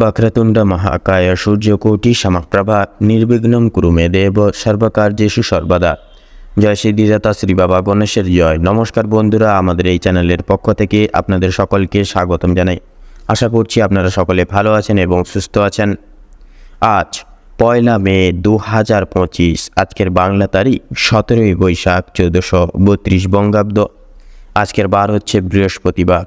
వక్రతుండ మహాకాయ సూర్యకోటి సమప్రభ నిర్విఘ్నం కురు মে দেব সর্বকার্যেষু সর্বদা। জয় সিদ্ধিদাতা শ্রী বাবা গণেশের জয়। নমস্কার বন্ধুরা, আমাদের এই চ্যানেলের পক্ষ থেকে আপনাদের সকলকে স্বাগতম জানাই। আশা করছি আপনারা সকলে ভালো আছেন এবং সুস্থ আছেন। আজ পয়লা মে দু হাজার পঁচিশ, আজকের বাংলা তারিখ সতেরোই বৈশাখ চোদ্দোশো বত্রিশ বঙ্গাব্দ। আজকের বার হচ্ছে বৃহস্পতিবার।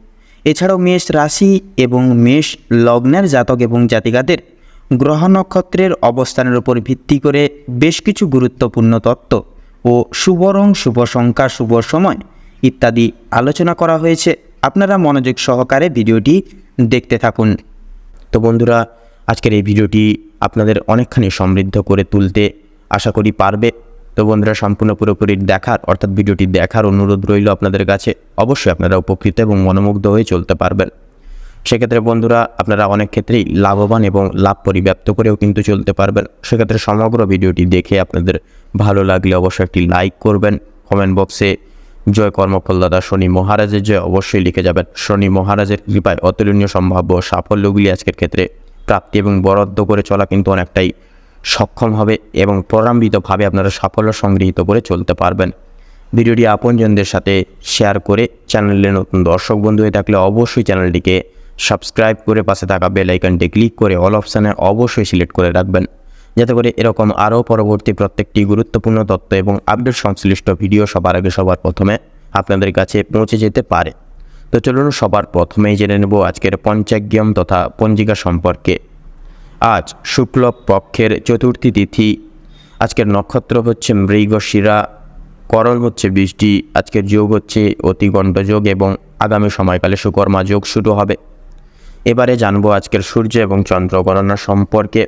এছাড়াও মেষ রাশি এবং মেষ লগ্নের জাতক এবং জাতিকাদের গ্রহ নক্ষত্রের অবস্থানের উপর ভিত্তি করে বেশ কিছু গুরুত্বপূর্ণ তত্ত্ব ও শুভ রং শুভ সংখ্যা, শুভ সময় ইত্যাদি আলোচনা করা হয়েছে। আপনারা মনোযোগ সহকারে ভিডিওটি দেখতে থাকুন। তো বন্ধুরা, আজকের এই ভিডিওটি আপনাদের অনেকখানি সমৃদ্ধ করে তুলতে আশা করি পারবে। তো বন্ধুরা, সম্পূর্ণ পুরোপুরি দেখার, অর্থাৎ ভিডিওটি দেখার অনুরোধ রইল আপনাদের কাছে। অবশ্যই আপনারা উপকৃত এবং মনোমুগ্ধ হয়ে চলতে পারবেন। সেক্ষেত্রে বন্ধুরা, আপনারা অনেক ক্ষেত্রেই লাভবান এবং লাভ পরিব্যাপ্ত করেও কিন্তু চলতে পারবেন। সেক্ষেত্রে সমগ্র ভিডিওটি দেখে আপনাদের ভালো লাগলে অবশ্যই একটি লাইক করবেন। কমেন্ট বক্সে, জয় কর্মফল দাদা, শনি মহারাজের জয় অবশ্যই লিখে যাবেন। শনি মহারাজের কৃপায় অতুলনীয়, সম্ভাব্য, সাফল্যগুলি আজকের ক্ষেত্রে প্রাপ্তি এবং বরাদ্দ করে চলা কিন্তু অনেকটাই সক্ষম হবে এবং প্রলম্বিতভাবে আপনারা সাফল্য সংগৃহীত করে চলতে পারবেন। ভিডিওটি আপনজনদের সাথে শেয়ার করে চ্যানেলে নতুন দর্শক বন্ধু হয়ে থাকলে অবশ্যই চ্যানেলটিকে সাবস্ক্রাইব করে পাশে থাকা বেল ক্লিক করে অল অপশানে অবশ্যই সিলেক্ট করে রাখবেন। যাতে করে এরকম আরও পরবর্তী প্রত্যেকটি গুরুত্বপূর্ণ তথ্য এবং আপডেট সংশ্লিষ্ট ভিডিও সবার আগে সবার প্রথমে আপনাদের কাছে পৌঁছে যেতে পারে। তো চলুন সবার প্রথমেই জেনে নেব আজকের পঞ্চাগ্যম তথা পঞ্জিকা সম্পর্কে। আজ শুক্ল পক্ষের চতুর্থী তিথি। আজকের নক্ষত্র হচ্ছে মৃগশিরা করল হচ্ছে বৃষ্টি, আজকের যোগ হচ্ছে অতিগণ্ড যোগ এবং আগামী সময়কালে সুকর্মা যোগ শুরু হবে। এবারে জানব আজকের সূর্য এবং চন্দ্র গণনা সম্পর্কে।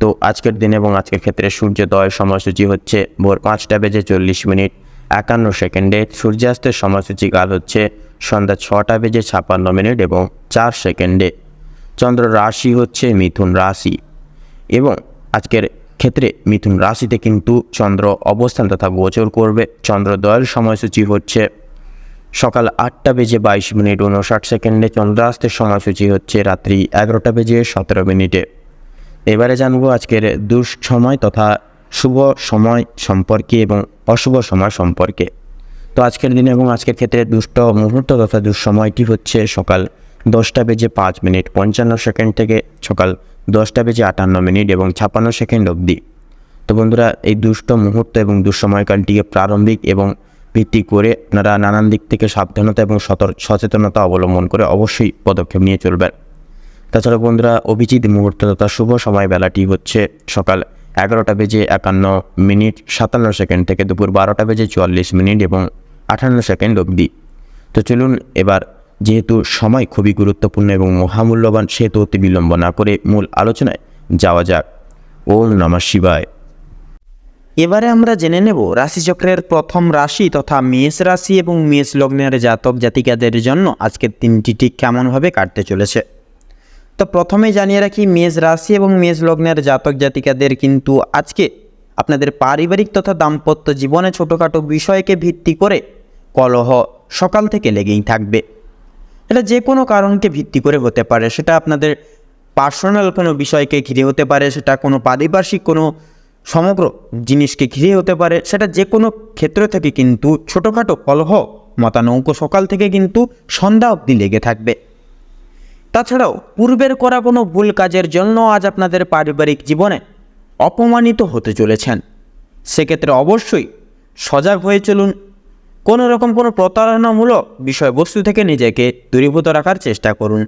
তো আজকের দিন এবং আজকের ক্ষেত্রে সূর্যোদয় সময়সূচি হচ্ছে ভোর পাঁচটা বেজে চল্লিশ মিনিট, একান্ন সেকেন্ডে। সূর্যাস্তের সময়সূচি কাল হচ্ছে সন্ধ্যা ছটা বেজে ছাপ্পান্ন মিনিট এবং চার সেকেন্ডে। চন্দ্র রাশি হচ্ছে মিথুন রাশি এবং আজকের ক্ষেত্রে মিথুন রাশিতে কিন্তু চন্দ্র অবস্থান তথা গোচর করবে। চন্দ্রোদয়ের সময়সূচি হচ্ছে সকাল আটটা বেজে বাইশ মিনিট উনষাট সেকেন্ডে। চন্দ্রাস্তের সময়সূচি হচ্ছে রাত্রি এগারোটা বেজে সতেরো মিনিটে। এবারে জানব আজকের দুঃসময় তথা শুভ সময় সম্পর্কে এবং অশুভ সময় সম্পর্কে। তো আজকের দিনে এবং আজকের ক্ষেত্রে দুষ্ট মুহূর্ত তথা দুঃসময়টি হচ্ছে সকাল দশটা বেজে পাঁচ মিনিট, পঞ্চান্ন সেকেন্ড থেকে সকাল দশটা বেজে আটান্ন মিনিট এবং ছাপ্পান্ন সেকেন্ড অবধি। তো বন্ধুরা, এই দুষ্ট মুহূর্ত এবং দুঃসময়কালটিকে প্রারম্ভিক এবং ভিত্তি করে আপনারা নানান দিক থেকে সাবধানতা এবং সচেতনতা অবলম্বন করে অবশ্যই পদক্ষেপ নিয়ে চলবেন। তাছাড়া বন্ধুরা, অভিজিৎ মুহূর্ত তথা শুভ সময় বেলাটি হচ্ছে সকাল এগারোটা বেজে একান্ন মিনিট, সাতান্ন সেকেন্ড থেকে দুপুর বারোটা বেজে চুয়াল্লিশ মিনিট এবং আটান্ন সেকেন্ড অবধি। তো চলুন এবার যেহেতু সময় খুবই গুরুত্বপূর্ণ এবং মহামূল্যবান, সেহেতু অতি বিলম্ব না করে মূল আলোচনায় যাওয়া যাক। ওম নমঃ শিবায়। এবারে আমরা জেনে নেব রাশিচক্রের প্রথম রাশি তথা মেষ রাশি এবং মেষ লগ্নের জাতক জাতিকাদের জন্য আজকের দিনটি ঠিক কেমনভাবে কাটতে চলেছে। তো প্রথমে জানিয়ে রাখি, মেষ রাশি এবং মেষ লগ্নের জাতক জাতিকাদের কিন্তু আজকে আপনাদের পারিবারিক তথা দাম্পত্য জীবনে ছোটোখাটো বিষয়কে ভিত্তি করে কলহ সকাল থেকে লেগেই থাকবে। এটা যে কোনো কারণকে ভিত্তি করে হতে পারে। সেটা আপনাদের পার্সোনাল কোনো বিষয়কে ঘিরে হতে পারে, সেটা কোনো পারিপার্শ্বিক কোনো সমগ্র জিনিসকে ঘিরে হতে পারে। সেটা যে কোনো ক্ষেত্র থেকে কিন্তু ছোটোখাটো কলহ মতানৌক সকাল থেকে কিন্তু সন্ধ্যা অবধি লেগে থাকবে। তাছাড়াও পূর্বের করা কোনো ভুল কাজের জন্য আজ আপনাদের পারিবারিক জীবনে অপমানিত হতে চলেছেন। সেক্ষেত্রে অবশ্যই সজাগ হয়ে চলুন কোনো রকম কোনো প্রতারণামূলক বিষয়বস্তু থেকে নিজেকে দূরীভূত রাখার চেষ্টা করুন।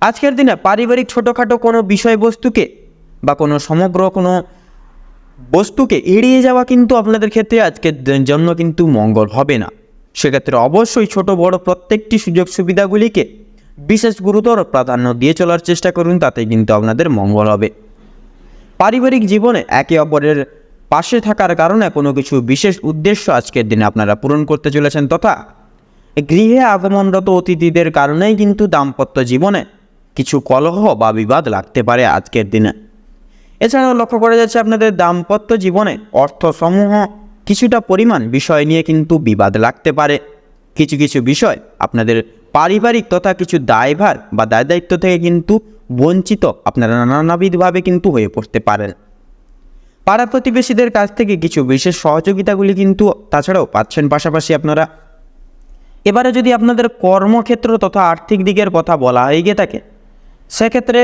আজকের দিনে পারিবারিক ছোটোখাটো কোনো বিষয়বস্তুকে বা কোনো সমগ্র কোনো বস্তুকে এড়িয়ে যাওয়া কিন্তু আপনাদের ক্ষেত্রে আজকের জন্য কিন্তু মঙ্গল হবে না। সেক্ষেত্রে অবশ্যই ছোট, বড় প্রত্যেকটি সুযোগ সুবিধাগুলিকে বিশেষ গুরুতর প্রাধান্য দিয়ে চলার চেষ্টা করুন, তাতে কিন্তু আপনাদের মঙ্গল হবে। পারিবারিক জীবনে একে অপরের পাশে থাকার কারণে কোনো কিছু বিশেষ উদ্দেশ্য আজকের দিনে আপনারা পূরণ করতে চলেছেন তথা গৃহে আগমনরত অতিথিদের কারণেই কিন্তু দাম্পত্য জীবনে কিছু কলহ বা বিবাদ লাগতে পারে আজকের দিনে। এছাড়াও লক্ষ্য করা যাচ্ছে আপনাদের দাম্পত্য জীবনে অর্থসমূহ কিছুটা পরিমাণ বিষয় নিয়ে কিন্তু বিবাদ লাগতে পারে। কিছু কিছু বিষয় আপনাদের পারিবারিক তথা কিছু দায়ভার বা দায় দায়িত্ব থেকে কিন্তু বঞ্চিত আপনারা নানাবিধভাবে কিন্তু হয়ে পড়তে পারেন। পাড়া প্রতিবেশীদের কাছ থেকে কিছু বিশেষ সহযোগিতাগুলি কিন্তু তাছাড়াও পাচ্ছেন পাশাপাশি আপনারা। এবারে যদি আপনাদের কর্মক্ষেত্র তথা আর্থিক দিকের কথা বলা হয়ে গিয়ে থাকে, সেক্ষেত্রে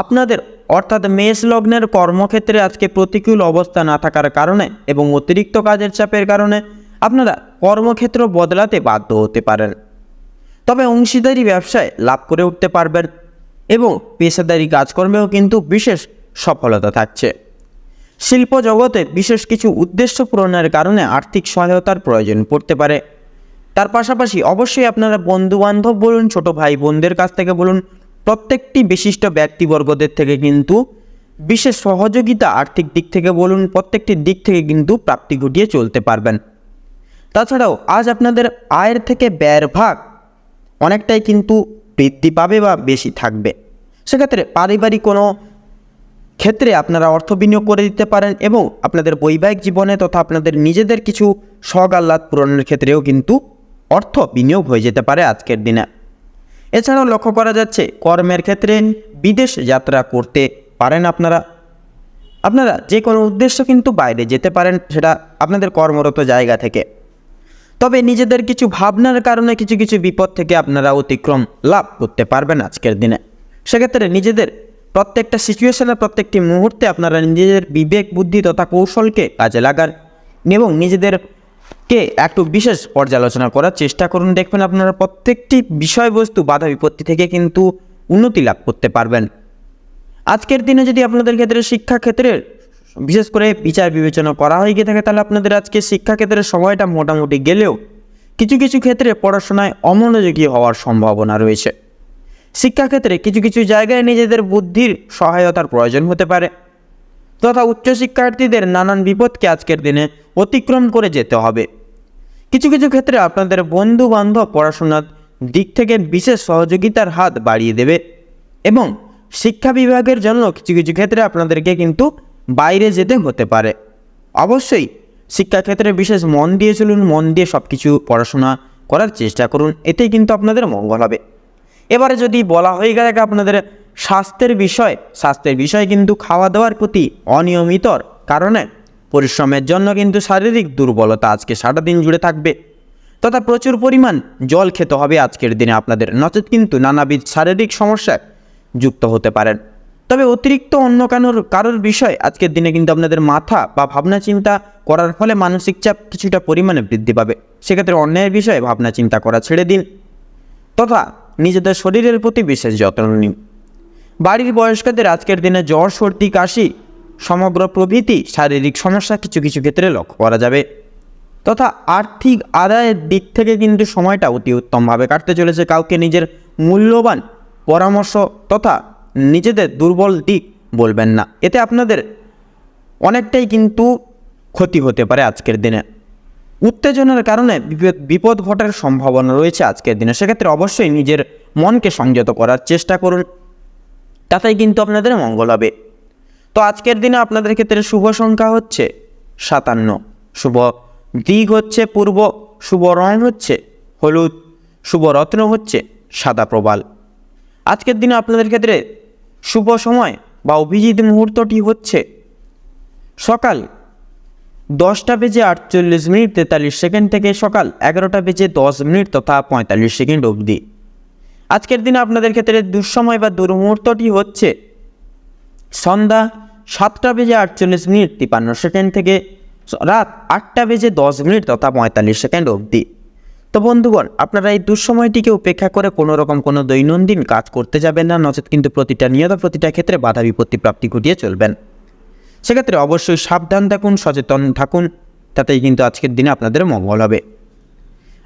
আপনাদের অর্থাৎ মেষ লগ্নের কর্মক্ষেত্রে আজকে প্রতিকূল অবস্থা না থাকার কারণে এবং অতিরিক্ত কাজের চাপের কারণে আপনারা কর্মক্ষেত্র বদলাতে বাধ্য হতে পারেন। তবে অংশীদারি ব্যবসায় লাভ করে উঠতে পারবেন এবং পেশাদারি কাজকর্মেও কিন্তু বিশেষ সফলতা থাকছে। শিল্প জগতে বিশেষ কিছু উদ্দেশ্য পূরণের কারণে আর্থিক সহায়তার প্রয়োজন পড়তে পারে। তার পাশাপাশি অবশ্যই আপনারা বন্ধু বান্ধব বলুন, ছোট ভাই বোনদের কাছ থেকে বলুন, প্রত্যেকটি বিশিষ্ট ব্যক্তিবর্গদের থেকে কিন্তু বিশেষ সহযোগিতা আর্থিক দিক থেকে বলুন, প্রত্যেকটি দিক থেকে কিন্তু প্রাপ্তি ঘটিয়ে চলতে পারবেন। তাছাড়াও আজ আপনাদের আয়ের থেকে ব্যয়ের ভাগ অনেকটাই কিন্তু বৃদ্ধি পাবে বা বেশি থাকবে। সেক্ষেত্রে পারিবারিক কোনো ক্ষেত্রে আপনারা অর্থ বিনিয়োগ করে দিতে পারেন এবং আপনাদের বৈবাহিক জীবনে তথা আপনাদের নিজেদের কিছু শখ আহ্লাদ পূরণের ক্ষেত্রেও কিন্তু অর্থ বিনিয়োগ হয়ে যেতে পারে আজকের দিনে। এছাড়াও লক্ষ্য করা যাচ্ছে, কর্মের ক্ষেত্রে বিদেশ যাত্রা করতে পারেন আপনারা। আপনারা যে কোনো উদ্দেশ্য কিন্তু বাইরে যেতে পারেন, সেটা আপনাদের কর্মরত জায়গা থেকে। তবে নিজেদের কিছু ভাবনার কারণে কিছু কিছু বিপদ থেকে আপনারা অতিক্রম লাভ করতে পারবেন আজকের দিনে। সেক্ষেত্রে নিজেদের প্রত্যেকটা সিচুয়েশনের প্রত্যেকটি মুহূর্তে আপনারা নিজেদের বিবেক, বুদ্ধি তথা কৌশলকে কাজে লাগান এবং নিজেদেরকে একটু বিশেষ পর্যালোচনা করার চেষ্টা করুন। দেখবেন আপনারা প্রত্যেকটি বিষয়বস্তু বাধা বিপত্তি থেকে কিন্তু উন্নতি লাভ করতে পারবেন। আজকের দিনে যদি আপনাদের ক্ষেত্রে শিক্ষা ক্ষেত্রের বিশেষ করে বিচার বিবেচনা করা হয়ে গিয়ে থাকে, তাহলে আপনাদের আজকে শিক্ষাক্ষেত্রের সময়টা মোটামুটি গেলেও কিছু কিছু ক্ষেত্রে পড়াশোনায় অমনোযোগী হওয়ার সম্ভাবনা রয়েছে। শিক্ষাক্ষেত্রে কিছু কিছু জায়গায় নিজেদের বুদ্ধির সহায়তার প্রয়োজন হতে পারে। তথা উচ্চশিক্ষার্থীদের নানান বিপদকে আজকের দিনে অতিক্রম করে যেতে হবে। কিছু কিছু ক্ষেত্রে আপনাদের বন্ধু বান্ধব পড়াশোনার দিক থেকে বিশেষ সহযোগিতার হাত বাড়িয়ে দেবে এবং শিক্ষা বিভাগের জন্য কিছু কিছু ক্ষেত্রে আপনাদেরকে কিন্তু বাইরে যেতে হতে পারে। অবশ্যই শিক্ষাক্ষেত্রে বিশেষ মন দিয়ে চলুন, মন দিয়ে সব কিছু পড়াশোনা করার চেষ্টা করুন, এতেই কিন্তু আপনাদের মঙ্গল হবে। এবারে যদি বলা হয়ে গেলে আপনাদের স্বাস্থ্যের বিষয় স্বাস্থ্যের বিষয় কিন্তু খাওয়া দাওয়ার প্রতি অনিয়মিতর কারণে পরিশ্রমের জন্য কিন্তু শারীরিক দুর্বলতা আজকে সারা দিন জুড়ে থাকবে। তথা প্রচুর পরিমাণ জল খেতে হবে আজকের দিনে আপনাদের, নচেত কিন্তু নানাবিধ শারীরিক সমস্যায় যুক্ত হতে পারেন। তবে অতিরিক্ত অন্য কারোর কারোর বিষয় আজকের দিনে কিন্তু আপনাদের মাথা বা ভাবনা চিন্তা করার ফলে মানসিক চাপ কিছুটা পরিমাণে বৃদ্ধি পাবে। সেক্ষেত্রে অন্যায়ের বিষয়ে ভাবনা চিন্তা করা ছেড়ে দিন। তথা নিজেদের শরীরের প্রতি বিশেষ যত্ন নিন। বাড়ির বয়স্কদের আজকের দিনে জ্বর, সর্দি, কাশি, সমগ্র প্রভৃতি শারীরিক সমস্যা কিছু কিছু ক্ষেত্রে লক্ষ্য করা যাবে। তথা আর্থিক আদায়ের দিক থেকে কিন্তু সময়টা অতি উত্তমভাবে কাটতে চলেছে। কাউকে নিজের মূল্যবান পরামর্শ তথা নিজেদের দুর্বল দিক বলবেন না। এতে আপনাদের অনেকটাই কিন্তু ক্ষতি হতে পারে আজকের দিনে। উত্তেজনার কারণে বিপদ ঘটার সম্ভাবনা রয়েছে আজকের দিনে। সেক্ষেত্রে অবশ্যই নিজের মনকে সংযত করার চেষ্টা করুন। তাতেই কিন্তু আপনাদের মঙ্গল হবে। তো আজকের দিনে আপনাদের ক্ষেত্রে শুভ সংখ্যা হচ্ছে সাতান্ন। শুভ দিক হচ্ছে পূর্ব, শুভ রং হচ্ছে হলুদ, শুভ রত্ন হচ্ছে সাদা প্রবাল। আজকের দিনে আপনাদের ক্ষেত্রে শুভ সময় বা অভিজিৎ মুহূর্তটি হচ্ছে সকাল দশটা বেজে আটচল্লিশ মিনিট তেতাল্লিশ সেকেন্ড থেকে সকাল এগারোটা বেজে দশ মিনিট তথা পঁয়তাল্লিশ সেকেন্ড অবধি। আজকের দিনে আপনাদের ক্ষেত্রে দুঃসময় বা দুর্মুহূর্তটি হচ্ছে সন্ধ্যা সাতটা বেজে আটচল্লিশ মিনিট, তিপান্ন সেকেন্ড থেকে রাত আটটা বেজে দশ মিনিট তথা পঁয়তাল্লিশ সেকেন্ড অবধি। তো বন্ধুগণ, আপনারা এই দুঃসময়টিকে উপেক্ষা করে কোনো রকম কোনো দৈনন্দিন কাজ করতে যাবেন না, নচেত কিন্তু প্রতিটা নিয়ত প্রতিটা ক্ষেত্রে বাধা বিপত্তি প্রাপ্তি ঘটিয়ে চলবেন। সেক্ষেত্রে অবশ্যই সাবধান থাকুন, সচেতন থাকুন, তাতেই কিন্তু আজকের দিনে আপনাদের মঙ্গল হবে।